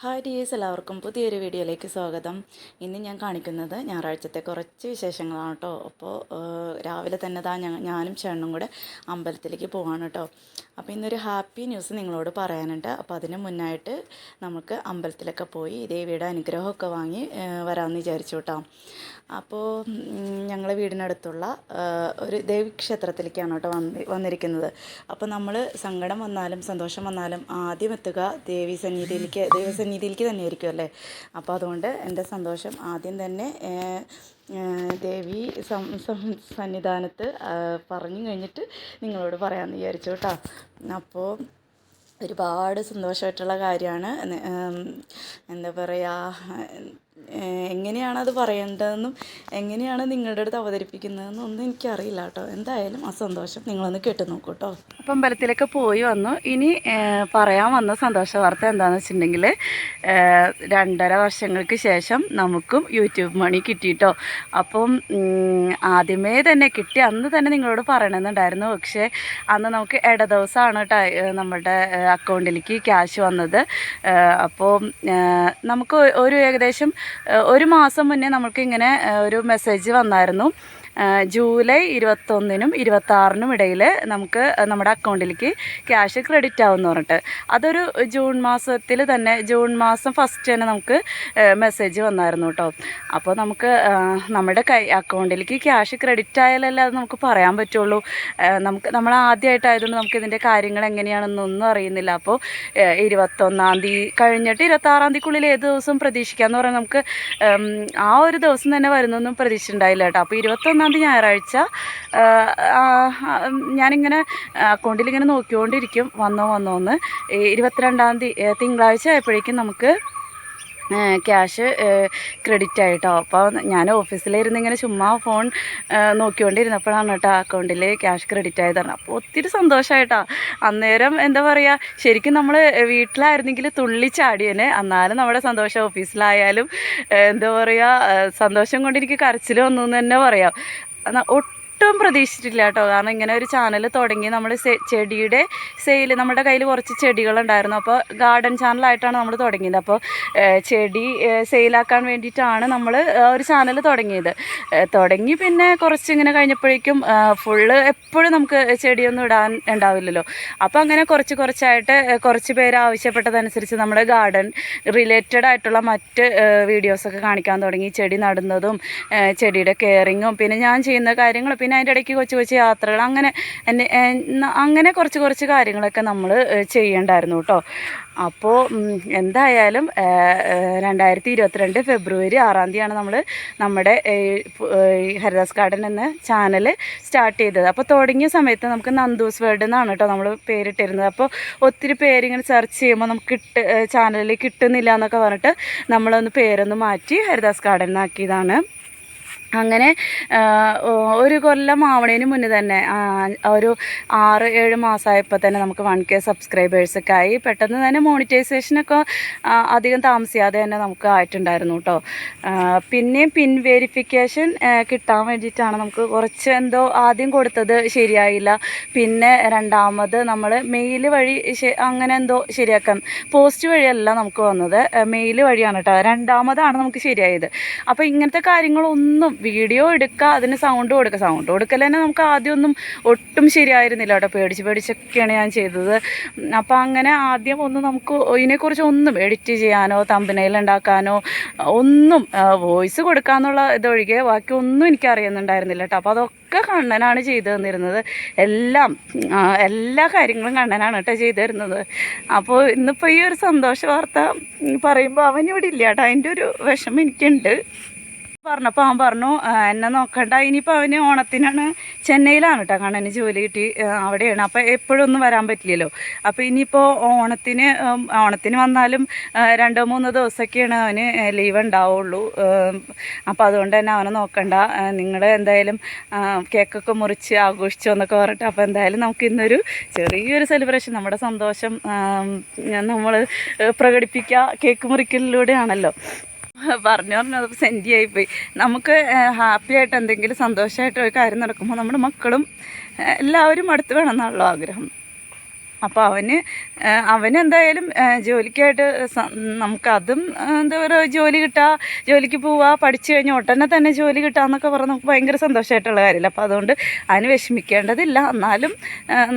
Hi dears എല്ലാവർക്കും പുതിയൊരു വീഡിയോയിലേക്ക് സ്വാഗതം. ഇന്ന് ഞാൻ കാണിക്കുന്നത് ഞായറാഴ്ചത്തെ കുറച്ച് വിശേഷങ്ങളാണ് കേട്ടോ. അപ്പോൾ രാവിലെ തന്നെ താ ഞാനും ചേണ്ണും കൂടെ അമ്പലത്തിലേക്ക് പോവാണ് കേട്ടോ. അപ്പോൾ ഇന്നൊരു ഹാപ്പി ന്യൂസ് നിങ്ങളോട് പറയാനുണ്ട്. അപ്പോൾ അതിന് മുന്നായിട്ട് നമുക്ക് അമ്പലത്തിലൊക്കെ പോയി ദേവിയുടെ അനുഗ്രഹമൊക്കെ വാങ്ങി വരാമെന്ന് വിചാരിച്ചു കേട്ടോ. അപ്പോൾ ഞങ്ങളെ വീടിനടുത്തുള്ള ഒരു ദേവി ക്ഷേത്രത്തിലേക്കാണ് കേട്ടോ വന്ന് വന്നിരിക്കുന്നത്. അപ്പോൾ നമ്മൾ സങ്കടം വന്നാലും സന്തോഷം വന്നാലും ആദ്യം എത്തുക ദേവി സന്നിധിയിലേക്ക് ദൈവസന്നിധിയിലേക്ക് തന്നെ ആയിരിക്കും അല്ലേ? അപ്പോൾ അതുകൊണ്ട് എന്റെ സന്തോഷം. ആദ്യം തന്നെ ദേവി സന്നിധാനത്ത് പറഞ്ഞു കഴിഞ്ഞിട്ട് നിങ്ങളോട് പറയാമെന്ന് വിചാരിച്ചു കേട്ടോ. അപ്പോൾ ഒരുപാട് സന്തോഷമായിട്ടുള്ള കാര്യമാണ്. എന്താ പറയുക എങ്ങനെയാണ് അത് പറയേണ്ടതെന്നും എങ്ങനെയാണ് നിങ്ങളുടെ അടുത്ത് അവതരിപ്പിക്കുന്നതെന്നും ഒന്നും എനിക്കറിയില്ല കേട്ടോ. എന്തായാലും ആ സന്തോഷം നിങ്ങളൊന്ന് കേട്ട് നോക്കൂ കേട്ടോ. അപ്പം അമ്പലത്തിലൊക്കെ പോയി വന്നു. ഇനി പറയാൻ വന്ന സന്തോഷ വാർത്ത എന്താണെന്ന് വെച്ചിട്ടുണ്ടെങ്കിൽ രണ്ടര വർഷങ്ങൾക്ക് ശേഷം നമുക്കും യൂട്യൂബ് മണി കിട്ടിയിട്ടോ അപ്പം ആദ്യമേ തന്നെ കിട്ടി. അന്ന് തന്നെ നിങ്ങളോട് പറയണമെന്നുണ്ടായിരുന്നു. പക്ഷേ അന്ന് നമുക്ക് ഇട ദിവസമാണ് കേട്ടോ നമ്മുടെ അക്കൗണ്ടിലേക്ക് ക്യാഷ് വന്നത്. അപ്പോൾ നമുക്ക് ഒരു ഏകദേശം ഒരു മാസം മുന്നേ നമുക്ക് ഇങ്ങനെ ഒരു മെസ്സേജ് വന്നായിരുന്നു. ജൂലൈ ഇരുപത്തൊന്നിനും ഇരുപത്താറിനും ഇടയിൽ നമുക്ക് നമ്മുടെ അക്കൗണ്ടിലേക്ക് ക്യാഷ് ക്രെഡിറ്റ് ആവുമെന്ന് പറഞ്ഞിട്ട്. അതൊരു ജൂൺ മാസത്തിൽ തന്നെ ജൂൺ മാസം ഫസ്റ്റ് തന്നെ നമുക്ക് മെസ്സേജ് വന്നായിരുന്നു കേട്ടോ. അപ്പോൾ നമുക്ക് നമ്മുടെ കൈ അക്കൗണ്ടിലേക്ക് ക്യാഷ് ക്രെഡിറ്റ് ആയാലല്ലേ അത് നമുക്ക് പറയാൻ പറ്റുള്ളൂ. നമുക്ക് നമ്മൾ ആദ്യമായിട്ടായതുകൊണ്ട് നമുക്ക് ഇതിന്റെ കാര്യങ്ങൾ എങ്ങനെയാണെന്നൊന്നും അറിയുന്നില്ല. അപ്പോൾ ഇരുപത്തൊന്നാം തീയതി കഴിഞ്ഞിട്ട് ഇരുപത്താറാം തീയതിക്കുള്ളിൽ ഏത് ദിവസവും പ്രതീക്ഷിക്കാമെന്ന് പറഞ്ഞാൽ നമുക്ക് ആ ഒരു ദിവസം തന്നെ വരുന്നൊന്നും പ്രതീക്ഷ ഉണ്ടായില്ല കേട്ടോ. അപ്പോൾ ഇരുപത്തൊന്നാം തീയതി ഞായറാഴ്ച ഞാനിങ്ങനെ അക്കൗണ്ടിൽ ഇങ്ങനെ നോക്കിക്കൊണ്ടിരിക്കും വന്നോ വന്നോ എന്ന്. ഇരുപത്തിരണ്ടാം തീയതി തിങ്കളാഴ്ച ആയപ്പോഴേക്കും നമുക്ക് ക്യാഷ് ക്രെഡിറ്റ് ആയിട്ടോ. അപ്പോൾ ഞാൻ ഓഫീസിലിരുന്ന് ഇങ്ങനെ ചുമ്മാ ഫോൺ നോക്കിക്കൊണ്ടിരുന്നപ്പോഴാണ് കേട്ടോ അക്കൗണ്ടിൽ ക്യാഷ് ക്രെഡിറ്റ് ആയത് പറഞ്ഞത്. അപ്പോൾ ഒത്തിരി സന്തോഷമായിട്ടോ അന്നേരം എന്താ പറയുക ശരിക്കും നമ്മൾ വീട്ടിലായിരുന്നെങ്കിൽ തുള്ളി ചാടിയനെ. എന്നാലും നമ്മുടെ സന്തോഷം ഓഫീസിലായാലും എന്താ പറയുക സന്തോഷം കൊണ്ട് എനിക്ക് കരച്ചിൽ വന്നു എന്ന് തന്നെ പറയാം. ഒട്ടും പ്രതീക്ഷിച്ചിട്ടില്ല കേട്ടോ. കാരണം ഇങ്ങനെ ഒരു ചാനൽ തുടങ്ങി നമ്മൾ ചെടിയുടെ സെയിൽ നമ്മുടെ കയ്യിൽ കുറച്ച് ചെടികളുണ്ടായിരുന്നു. അപ്പോൾ ഗാർഡൻ ചാനലായിട്ടാണ് നമ്മൾ തുടങ്ങിയത്. അപ്പോൾ ചെടി സെയിലാക്കാൻ വേണ്ടിയിട്ടാണ് നമ്മൾ ഒരു ചാനൽ തുടങ്ങിയത്. തുടങ്ങി പിന്നെ കുറച്ച് ഇങ്ങനെ കഴിഞ്ഞപ്പോഴേക്കും ഫുള്ള് എപ്പോഴും നമുക്ക് ചെടിയൊന്നും ഇടാൻ ഉണ്ടാവില്ലല്ലോ. അപ്പോൾ അങ്ങനെ കുറച്ച് കുറച്ചായിട്ട് കുറച്ച് പേര് ആവശ്യപ്പെട്ടതനുസരിച്ച് നമ്മൾ ഗാർഡൻ റിലേറ്റഡ് ആയിട്ടുള്ള മറ്റ് വീഡിയോസൊക്കെ കാണിക്കാൻ തുടങ്ങി. ചെടി നടുന്നതും ചെടിയുടെ കെയറിങ്ങും പിന്നെ ഞാൻ ചെയ്യുന്ന കാര്യങ്ങൾ പിന്നെ അതിന്റെ ഇടയ്ക്ക് കൊച്ചു കൊച്ചു യാത്രകൾ അങ്ങനെ എന്റെ അങ്ങനെ കുറച്ച് കുറച്ച് കാര്യങ്ങളൊക്കെ നമ്മൾ ചെയ്യണ്ടായിരുന്നു കേട്ടോ അപ്പോൾ എന്തായാലും രണ്ടായിരത്തി ഇരുപത്തിരണ്ട് ഫെബ്രുവരി ആറാം തീയതിയാണ് നമ്മൾ നമ്മുടെ ഹരിദാസ് ഗാർഡൻ എന്ന ചാനൽ സ്റ്റാർട്ട് ചെയ്തത്. അപ്പോൾ തുടങ്ങിയ സമയത്ത് നമുക്ക് നന്ദൂസ് വേൾഡ് എന്നാണ് കേട്ടോ നമ്മൾ പേരിട്ടിരുന്നത്. അപ്പോൾ ഒത്തിരി പേരിങ്ങനെ സെർച്ച് ചെയ്യുമ്പോൾ നമുക്ക് കിട്ട് ചാനലിൽ കിട്ടുന്നില്ല എന്നൊക്കെ പറഞ്ഞിട്ട് നമ്മളൊന്ന് പേരൊന്ന് മാറ്റി ഹരിദാസ് ഗാർഡൻ എന്നാക്കിയതാണ് അങ്ങനെ ഒരു കൊല്ലം ആവണേന് മുന്നേ തന്നെ ഒരു ആറ് ഏഴ് മാസമായപ്പോൾ തന്നെ നമുക്ക് വൺ കെ സബ്സ്ക്രൈബേഴ്സൊക്കെ ആയി. പെട്ടെന്ന് തന്നെ മോണിറ്റൈസേഷനൊക്കെ അധികം താമസിയാതെ തന്നെ നമുക്ക് ആയിട്ടുണ്ടായിരുന്നു കേട്ടോ പിന്നെയും പിൻ വെരിഫിക്കേഷൻ കിട്ടാൻ വേണ്ടിയിട്ടാണ് നമുക്ക് കുറച്ച് എന്തോ ആദ്യം കൊടുത്തത് ശരിയായില്ല. പിന്നെ രണ്ടാമത് നമ്മൾ മെയിൽ വഴി അങ്ങനെ എന്തോ ശരിയാക്കാൻ പോസ്റ്റ് വഴിയല്ല നമുക്ക് വന്നത്. മെയിൽ വഴിയാണ് കേട്ടോ രണ്ടാമതാണ് നമുക്ക് ശരിയായത്. അപ്പോൾ ഇങ്ങനത്തെ കാര്യങ്ങളൊന്നും വീഡിയോ എടുക്കുക അതിന് സൗണ്ട് കൊടുക്കുക സൗണ്ട് കൊടുക്കൽ തന്നെ നമുക്ക് ആദ്യമൊന്നും ഒട്ടും ശരിയായിരുന്നില്ല കേട്ടോ. പേടിച്ച് പേടിച്ചൊക്കെയാണ് ഞാൻ ചെയ്തത്. അപ്പോൾ അങ്ങനെ ആദ്യം ഒന്നും നമുക്ക് ഇതിനെക്കുറിച്ച് ഒന്നും എഡിറ്റ് ചെയ്യാനോ തമ്പനയിൽ ഉണ്ടാക്കാനോ ഒന്നും വോയിസ് കൊടുക്കാന്നുള്ള ഇതൊഴികെ ബാക്കി ഒന്നും എനിക്ക് അറിയുന്നുണ്ടായിരുന്നില്ല കേട്ടോ. അപ്പോൾ അതൊക്കെ കണ്ണനാണ് ചെയ്തു തന്നിരുന്നത്. എല്ലാം എല്ലാ കാര്യങ്ങളും കണ്ണനാണ് കേട്ടോ ചെയ്തു തരുന്നത്. അപ്പോൾ ഇന്നിപ്പോൾ ഈ ഒരു സന്തോഷ വാർത്ത പറയുമ്പോൾ അവനിവിടെ ഇല്ല കേട്ടോ. അതിന്റെ ഒരു വിഷമം എനിക്കുണ്ട്. പറഞ്ഞപ്പോൾ അവൻ പറഞ്ഞു "ആ, എന്നെ നോക്കണ്ട. ഇനിയിപ്പോൾ അവന് ഓണത്തിനാണ് ചെന്നൈയിലാണ് കേട്ടോ കണ്ണന് ജോലി കിട്ടി. അവിടെയാണ്. അപ്പോൾ എപ്പോഴും ഒന്നും വരാൻ പറ്റില്ലല്ലോ. അപ്പോൾ ഇനിയിപ്പോൾ ഓണത്തിന് ഓണത്തിന് വന്നാലും രണ്ടോ മൂന്നോ ദിവസമൊക്കെയാണ് അവന് ലീവ് ഉണ്ടാവുള്ളൂ. അപ്പോൾ അതുകൊണ്ട് തന്നെ അവനെ നോക്കണ്ട. നിങ്ങൾ എന്തായാലും കേക്കൊക്കെ മുറിച്ച് ആഘോഷിച്ചു എന്നൊക്കെ പറഞ്ഞിട്ട് അപ്പോൾ എന്തായാലും നമുക്ക് ഇന്നൊരു ചെറിയൊരു സെലിബ്രേഷൻ നമ്മുടെ സന്തോഷം നമ്മൾ പ്രകടിപ്പിക്കുക കേക്ക് മുറിക്കലിലൂടെയാണല്ലോ. പറഞ്ഞു പറഞ്ഞു അത് സെന്റി ആയിപ്പോയി നമുക്ക് ഹാപ്പി ആയിട്ട് എന്തെങ്കിലും സന്തോഷമായിട്ട് ഒരു കാര്യം നടക്കുമ്പോൾ നമ്മുടെ മക്കളും എല്ലാവരും അടുത്ത് വേണമെന്നാണല്ലോ ആഗ്രഹം. അപ്പോൾ അവന് അവനെന്തായാലും ജോലിക്കായിട്ട് നമുക്കതും എന്താ പറയുക ജോലി കിട്ടുക ജോലിക്ക് പോവുക പഠിച്ചു കഴിഞ്ഞ ഉടനെ തന്നെ ജോലി കിട്ടുക എന്നൊക്കെ പറഞ്ഞാൽ നമുക്ക് ഭയങ്കര സന്തോഷമായിട്ടുള്ള കാര്യമില്ല അപ്പോൾ അതുകൊണ്ട് അതിന് വിഷമിക്കേണ്ടതില്ല. എന്നാലും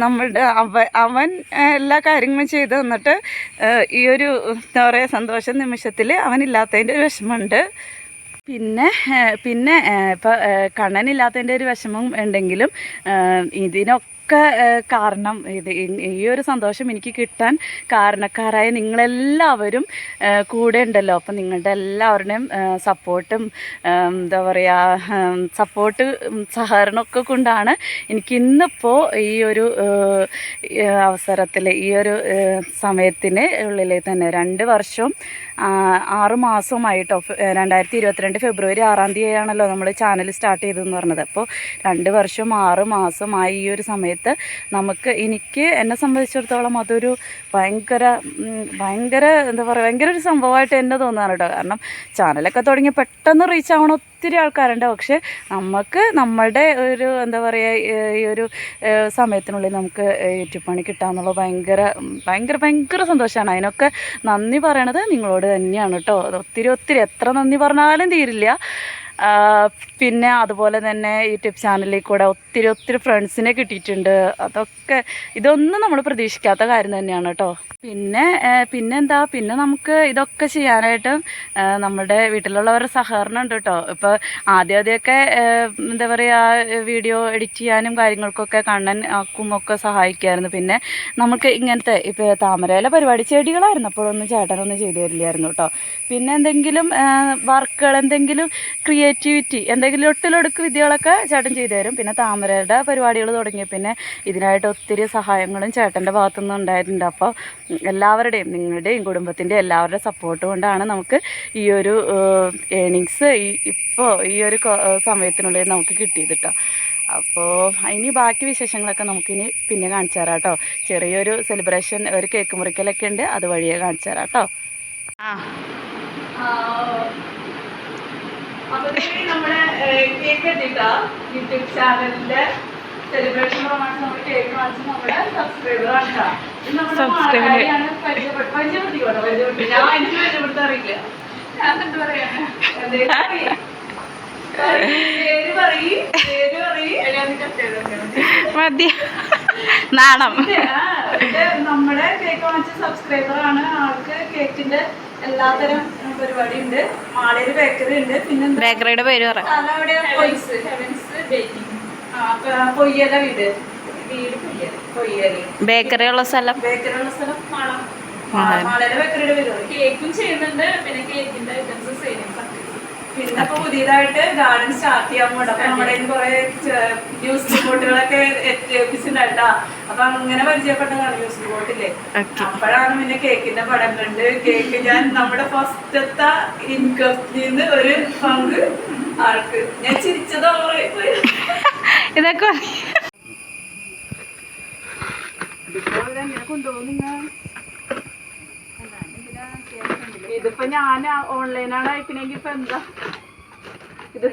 നമ്മളുടെ അവ അവൻ എല്ലാ കാര്യങ്ങളും ചെയ്ത് തന്നിട്ട് ഈ ഒരു എന്താ പറയുക സന്തോഷ നിമിഷത്തിൽ അവനില്ലാത്തതിന്റെ ഒരു വിഷമമുണ്ട്. പിന്നെ പിന്നെ ഇപ്പം കണ്ണനില്ലാത്തതിന്റെ ഒരു വിഷമം ഉണ്ടെങ്കിലും ഏഹ്, ഇതിനൊക്കെ കാരണം ഇത് ഈ- ഒരു സന്തോഷം എനിക്ക് കിട്ടാൻ കാരണക്കാരായ നിങ്ങളെല്ലാവരും കൂടെ ഉണ്ടല്ലോ. അപ്പം നിങ്ങളുടെ എല്ലാവരുടെയും സപ്പോർട്ടും എന്താ പറയുക സപ്പോർട്ട് സഹകരണമൊക്കെ കൊണ്ടാണ് എനിക്ക് ഇന്നിപ്പോൾ ഈ ഒരു അവസരത്തിൽ ഈ ഒരു സമയത്തിന് ഉള്ളിൽ തന്നെ രണ്ട് വർഷവും ആറ് മാസവുമായിട്ടോ രണ്ടായിരത്തി ഇരുപത്തിരണ്ട് ഫെബ്രുവരി ആറാം തീയതിയാണല്ലോ നമ്മൾ ചാനൽ സ്റ്റാർട്ട് ചെയ്തതെന്ന് പറഞ്ഞത്. അപ്പോൾ രണ്ട് വർഷം ആറ് മാസമായി ഈ ഒരു സമയത്ത് നമുക്ക് എനിക്ക് എന്നെ സംബന്ധിച്ചിടത്തോളം അതൊരു ഭയങ്കര ഭയങ്കര എന്താ പറയുക ഭയങ്കര ഒരു സംഭവമായിട്ട് എന്നെ തോന്നുകയാണ് കേട്ടോ കാരണം ചാനലൊക്കെ തുടങ്ങി പെട്ടെന്ന് റീച്ച് ആവണ ഒത്തിരി ആൾക്കാരുണ്ട്. പക്ഷേ നമുക്ക് നമ്മളുടെ ഒരു എന്താ പറയുക ഈ ഒരു സമയത്തിനുള്ളിൽ നമുക്ക് യൂട്യൂബ് പണി കിട്ടാന്നുള്ള ഭയങ്കര ഭയങ്കര ഭയങ്കര സന്തോഷമാണ് അതിനൊക്കെ നന്ദി പറയണത് നിങ്ങളോട് തന്നെയാണ് കേട്ടോ ഒത്തിരി ഒത്തിരി. എത്ര നന്ദി പറഞ്ഞാലും തീരില്ല. പിന്നെ അതുപോലെ തന്നെ യൂട്യൂബ് ചാനലിൽ കൂടെ ഒത്തിരി ഒത്തിരി ഫ്രണ്ട്സിനെ കിട്ടിയിട്ടുണ്ട്. അതൊക്കെ ഇതൊന്നും നമ്മൾ പ്രതീക്ഷിക്കാത്ത കാര്യം തന്നെയാണ് കേട്ടോ. പിന്നെ പിന്നെന്താ? പിന്നെ നമുക്ക് ഇതൊക്കെ ചെയ്യാനായിട്ട് നമ്മുടെ വീട്ടിലുള്ളവരുടെ സഹകരണം ഉണ്ട് കേട്ടോ ഇപ്പോൾ ആദ്യം ആദ്യമൊക്കെ എന്താ പറയുക വീഡിയോ എഡിറ്റ് ചെയ്യാനും കാര്യങ്ങൾക്കൊക്കെ കണ്ണൻ ആക്കും ഒക്കെ സഹായിക്കുമായിരുന്നു പിന്നെ നമുക്ക് ഇങ്ങനത്തെ ഇപ്പോൾ താമരയിലെ പരിപാടി ചെടികളായിരുന്നു. അപ്പോഴൊന്നും ചേട്ടനൊന്നും ചെയ്തു തരില്ലായിരുന്നു കേട്ടോ പിന്നെ എന്തെങ്കിലും വർക്കുകൾ എന്തെങ്കിലും ക്രിയേറ്റിവിറ്റി എന്തെങ്കിലും ഒട്ടിലൊടുക്ക് വിദ്യകളൊക്കെ ചേട്ടൻ ചെയ്തു തരും. പിന്നെ താമരയുടെ പരിപാടികൾ തുടങ്ങിയ പിന്നെ ഇതിനായിട്ട് ഒത്തിരി സഹായങ്ങളും ചേട്ടന്റെ ഭാഗത്തുനിന്ന് ഉണ്ടായിട്ടുണ്ട് അപ്പോൾ എല്ലാവരുടെയും നിങ്ങളുടെയും കുടുംബത്തിന്റെ എല്ലാവരുടെ സപ്പോർട്ട് കൊണ്ടാണ് നമുക്ക് ഈ ഒരു ഏണിങ്സ് ഈ ഇപ്പോൾ ഈ ഒരു സമയത്തിനുള്ളിൽ നമുക്ക് കിട്ടിയത് കേട്ടോ അപ്പോൾ ഇനി ബാക്കി വിശേഷങ്ങളൊക്കെ നമുക്കിനി പിന്നെ കാണിച്ചു തരാം കേട്ടോ ചെറിയൊരു സെലിബ്രേഷൻ ഒരു കേക്ക് മുറിക്കലൊക്കെ ഉണ്ട്. അത് വഴിയെ കാണിച്ചു തരാം കേട്ടോ ആ. നമ്മുടെ കേക്ക് യൂട്യൂബ് ചാനലിന്റെ സെലിബ്രേഷൻ നമ്മൾ കേക്ക് വാങ്ങിച്ച് നമ്മുടെ സബ്സ്ക്രൈബർ ആണ് മതി. നാണം. നമ്മുടെ കേക്ക് വാങ്ങിച്ച സബ്സ്ക്രൈബർ ആണ് ആൾക്ക് കേക്കിന്റെ എല്ലാത്തരം പരിപാടി ഉണ്ട് മാളയൊരു ബേക്കറി ഉണ്ട്. പിന്നെ ബേക്കറിയുടെ പേര് പറയാം പൊയ്യല വീട്. വീട് പൊയ്യൽ ബേക്കറി ഉള്ള സ്ഥലം സ്ഥലം ബേക്കറിയുടെ കേക്കും ചെയ്യുന്നുണ്ട് പിന്നെ കേക്കിന്റെ ഐറ്റംസ് സെയിലിംഗ് പിന്നെ ഇപ്പൊ പുതിയതായിട്ട് ഗാർഡൻ സ്റ്റാർട്ട് ചെയ്യാൻ പോകണ്ട അപ്പൊ നമ്മുടെ കയ്യിൽ കുറെ ന്യൂസ് റിപ്പോർട്ടുകളൊക്കെ എത്തിച്ചിട്ടുണ്ടായിട്ടാ. അപ്പൊ അങ്ങനെ പരിചയപ്പെട്ടതാണ് ന്യൂസ് റിപ്പോർട്ടില്ലേ ഓക്കെ അപ്പോഴാണ് പിന്നെ കേക്കിന്റെ പടം കണ്ട് കേക്ക് ഞാൻ നമ്മുടെ ഫസ്റ്റത്തെ ഇൻകത്തിൽ നിന്ന് ഒരു പങ്ക് ആൾക്ക്. ഞാൻ ചിരിച്ചത് ഇതൊക്കെ ഇതിപ്പോ ഞാൻ ഓൺലൈനാണ് അയക്കണെങ്കി ഇപ്പൊ എന്താ? ഇത്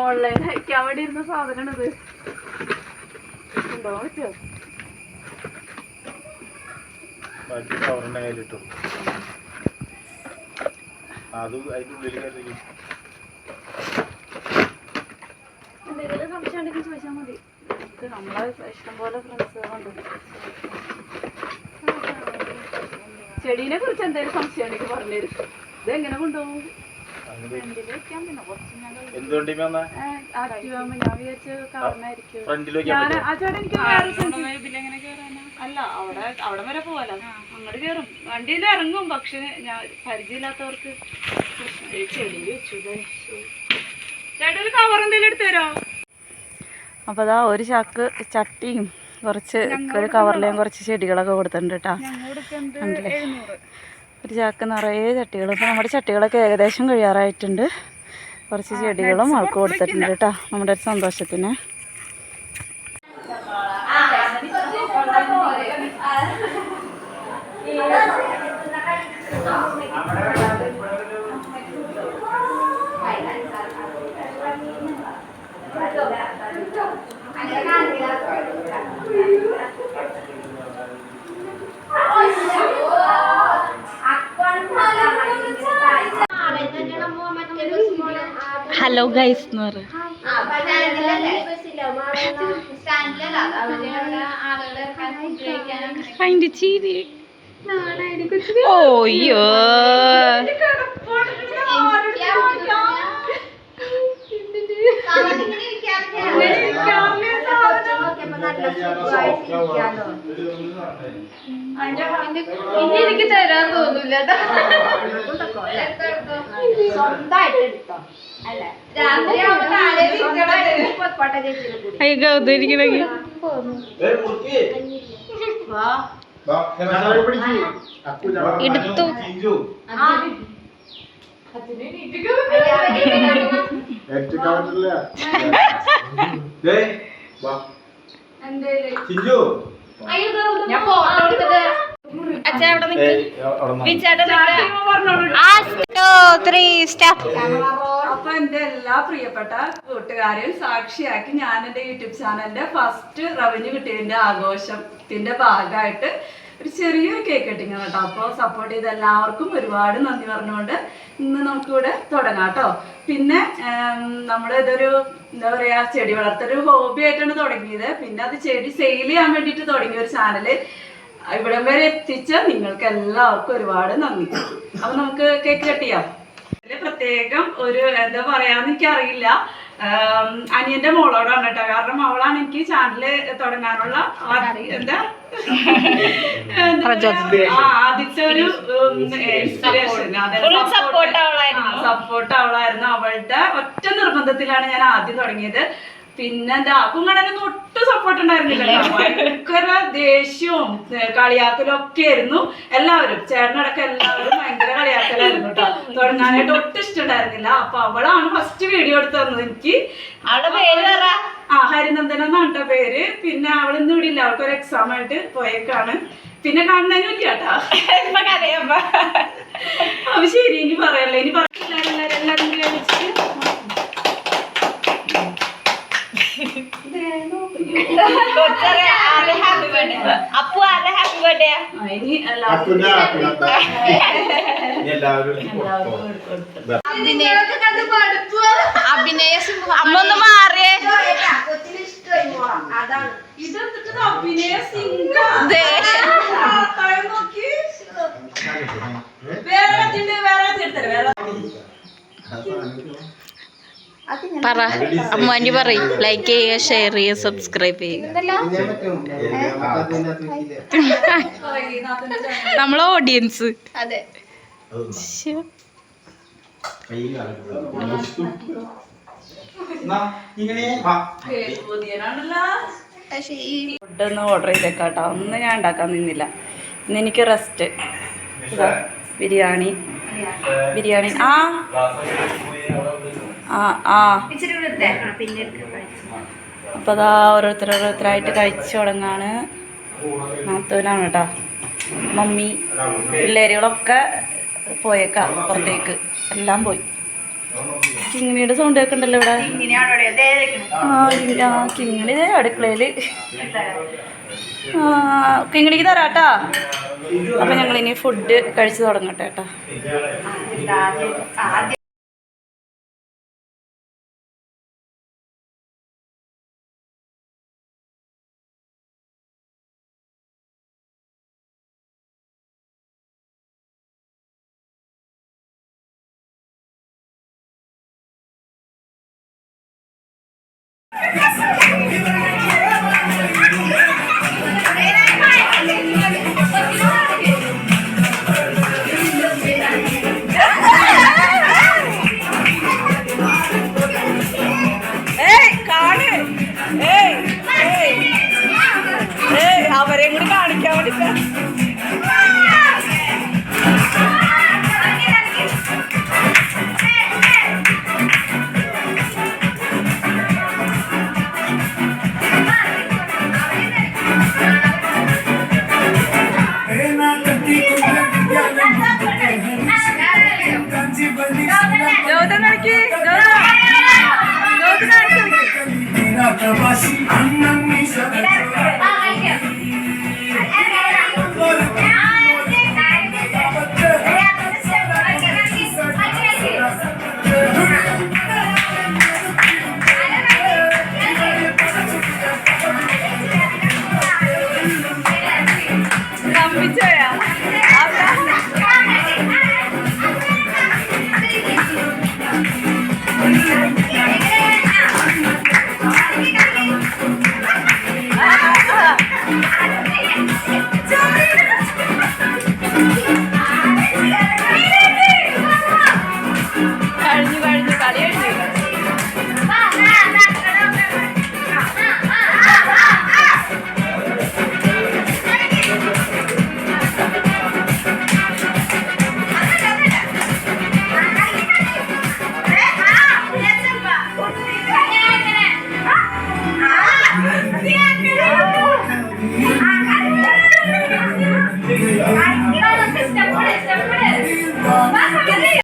ഓൺലൈൻ അയക്കാൻ വേണ്ടി ഇരുന്ന സാധനമാണ് ഇത് ഉണ്ടോ ഉള്ളിൽ എന്തെങ്കിലും സംശയം ഉണ്ടെങ്കിൽ ചോദിച്ചാൽ മതി. ഇത് നമ്മളെ ഇഷ്ടംപോലെ ഫ്രണ്ട്സുകളുണ്ട് ചെടീനെ കുറിച്ച് എന്തെങ്കിലും സംശയം ഉണ്ടെങ്കിൽ പറഞ്ഞുതരും ഇത് എങ്ങനെ കൊണ്ടുപോകും. അല്ല അവിടെ അവിടെ വരെ പോവാലോ. അങ്ങോട്ട് കയറും വണ്ടിയിൽ ഇറങ്ങും പക്ഷെ ഞാൻ പരിചയമില്ലാത്തവർക്ക് ചെടി വെച്ചു ചേട്ടൊരു കവർ എന്തെങ്കിലും എടുത്തു തരോ അപ്പോൾ അതാ ഒരു ചാക്ക് ചട്ടിയും കുറച്ച് ഒരു കവറിലെയും കുറച്ച് ചെടികളൊക്കെ കൊടുത്തിട്ടുണ്ട് കേട്ടോ ഉണ്ടല്ലേ ഒരു ചാക്ക് നിറയെ ചട്ടികൾ ഇപ്പോൾ നമ്മുടെ ചട്ടികളൊക്കെ ഏകദേശം കഴിയാറായിട്ടുണ്ട്. കുറച്ച് ചെടികളും ആൾക്ക് കൊടുത്തിട്ടുണ്ട് കേട്ടോ നമ്മുടെ ഒരു സന്തോഷത്തിന്. ഹലോ ഗൈസ് എന്ന് പറ. അതിന്റെ ചീരി. ഓയ്യോ. എനിക്ക് തരാൻ തോന്നില്ല എടുത്തോ. അല്ല? രാത്രി ആവുമ്പോ നാളെ പൊക്കോട്ടെ ചേച്ചിയുടെ കൂടി. അയ്യോ ഗൗതരിക്കണമെങ്കിൽ എടുത്തു ഞാൻ ഫോട്ടോ എടുത്തിട്ട് അച്ഛാ അവിടെ നിൽക്കും വിചാരം ത്രീ അപ്പൊ എന്റെ എല്ലാ പ്രിയപ്പെട്ട കൂട്ടുകാരെയും സാക്ഷിയാക്കി ഞാൻ എന്റെ യൂട്യൂബ് ചാനലിന്റെ ഫസ്റ്റ് റവന്യൂ കിട്ടിയതിന്റെ ആഘോഷത്തിന്റെ ഭാഗമായിട്ട് ഒരു ചെറിയൊരു കേക്ക് കട്ടിങ് കേട്ടോ. അപ്പോൾ സപ്പോർട്ട് ചെയ്ത എല്ലാവർക്കും ഒരുപാട് നന്ദി പറഞ്ഞുകൊണ്ട് ഇന്ന് നമുക്കിവിടെ തുടങ്ങാം കേട്ടോ. പിന്നെ നമ്മുടെ ഇതൊരു എന്താ പറയാ ചെടി വളർത്തൊരു ഹോബി ആയിട്ടാണ് തുടങ്ങിയത്. പിന്നെ അത് ചെടി സെയിൽ ചെയ്യാൻ വേണ്ടിയിട്ട് തുടങ്ങിയ ഒരു ചാനൽ ഇവിടം വരെ എത്തിച്ച നിങ്ങൾക്ക് എല്ലാവർക്കും ഒരുപാട് നന്ദി. അപ്പൊ നമുക്ക് കേക്ക് കട്ട് പ്രത്യേകം ഒരു എന്താ പറയാന്ന് എനിക്കറിയില്ല. അനിയന്റെ മോളോടാണ് കേട്ടോ. കാരണം അവളാണ് എനിക്ക് ചാനൽ തുടങ്ങാനുള്ള എന്താ? ആ, ആദ്യത്തെ ഒരു സപ്പോർട്ട് അവളായിരുന്നു. അവളുടെ ഒറ്റ നിർബന്ധത്തിലാണ് ഞാൻ ആദ്യം തുടങ്ങിയത്. പിന്നെന്താ കുങ്ങടനൊന്നും ഒട്ടും സപ്പോർട്ട് ഉണ്ടായിരുന്നില്ല. ഭയങ്കര ദേഷ്യവും കളിയാക്കലും ഒക്കെ ആയിരുന്നു. എല്ലാവരും ചേട്ടനടക്കം എല്ലാവരും ഭയങ്കര കളിയാക്കലായിരുന്നു കേട്ടോ. തുടങ്ങാനായിട്ട് ഒട്ടും ഇഷ്ടമുണ്ടായിരുന്നില്ല അപ്പൊ അവളാണ് ഫസ്റ്റ് വീഡിയോ എടുത്തു തന്നത് എനിക്ക്. അവളുടെ പേര് പറ. ആ ഹരിനന്ദനം എന്നാണ് പേര്. പിന്നെ അവൾ ഇന്ന് ഇവിടെ ഇല്ല അവൾക്ക് ഒരു എക്സാം ആയിട്ട് പോയേക്കാണ് പിന്നെ കാണുന്നതിനും കേട്ടാ അപ്പൊ ശരി ഇനി പറയല്ലേ ഇനി പറഞ്ഞില്ല എല്ലാരും എല്ലാരും അപ്പു ആരെ ഹാപ്പി ബർത്ത്ഡേ അഭിനയ അമ്മ ഒന്ന് മാറിയേ അഭിനയ സിംഗ്. വേറെ വേറെ പറ. അമ്മാന്റെ പറയും. ലൈക്ക് ചെയ്യുക ഷെയർ ചെയ്യുക സബ്സ്ക്രൈബ് ചെയ്യുക. നമ്മളെ ഓഡിയൻസ് അതെ. പക്ഷേ ഈ ഫുഡ് ഒന്ന് ഓർഡർ ചെയ്തേക്കാട്ടോ. ഒന്നും ഞാൻ ഉണ്ടാക്കാൻ നിന്നില്ല. ഇന്ന് എനിക്ക് റെസ്റ്റ് ബിരിയാണി. ബിരിയാണി. ആ ആ ആ ഇച്ചിരി കൂടെ പിന്നെ അപ്പോൾ അതാ ഓരോരുത്തർ ഓരോരുത്തരായിട്ട് കഴിച്ചു തുടങ്ങാണ്. നാത്തൂനാണ് കേട്ടോ മമ്മി പിള്ളേരുകളൊക്കെ പോയേക്കാം പുറത്തേക്ക്. എല്ലാം പോയി. കിങ്ങിണിയുടെ സൗണ്ട് കേൾക്കണ്ടല്ലോ ഇവിടെ? ആ കിങ്ങിണി അടുക്കളയിൽ തരാം കിങ്ങിണിക്ക് തരാട്ടാ. അപ്പം ഞങ്ങളിനി ഫുഡ് കഴിച്ചു തുടങ്ങട്ടെ കേട്ടോ